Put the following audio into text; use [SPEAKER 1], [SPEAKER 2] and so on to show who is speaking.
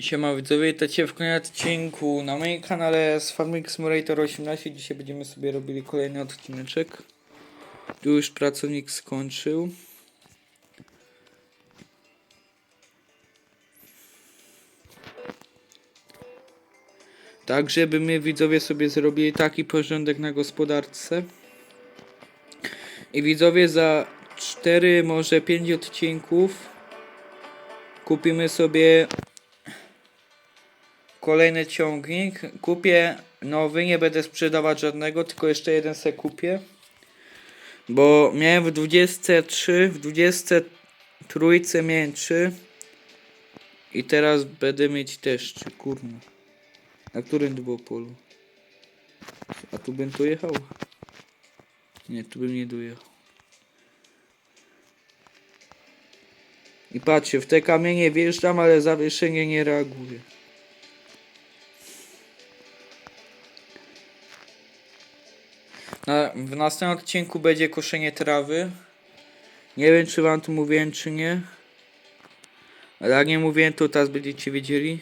[SPEAKER 1] Siema widzowie, witajcie w kolejnym odcinku na moim kanale z Farming Simulator 18. Dzisiaj będziemy sobie robili kolejny odcineczek. Tu już pracownik skończył. Tak, żeby my widzowie sobie zrobili taki porządek na gospodarce. I widzowie za 4, może 5 odcinków kupimy sobie kolejny ciągnik. Kupię nowy, nie będę sprzedawać żadnego, tylko jeszcze jeden se kupię. Bo miałem w 23, w 23 miałem 3. I teraz będę mieć też 3, kurno. Na którym to było polu? A tu bym tu jechał? Nie, tu bym nie dojechał. I patrzcie, w te kamienie wjeżdżam, ale zawieszenie nie reaguje. Na, w następnym odcinku będzie koszenie trawy. Nie wiem, czy wam tu mówiłem, czy nie. Ale jak nie mówiłem, to teraz będziecie wiedzieli.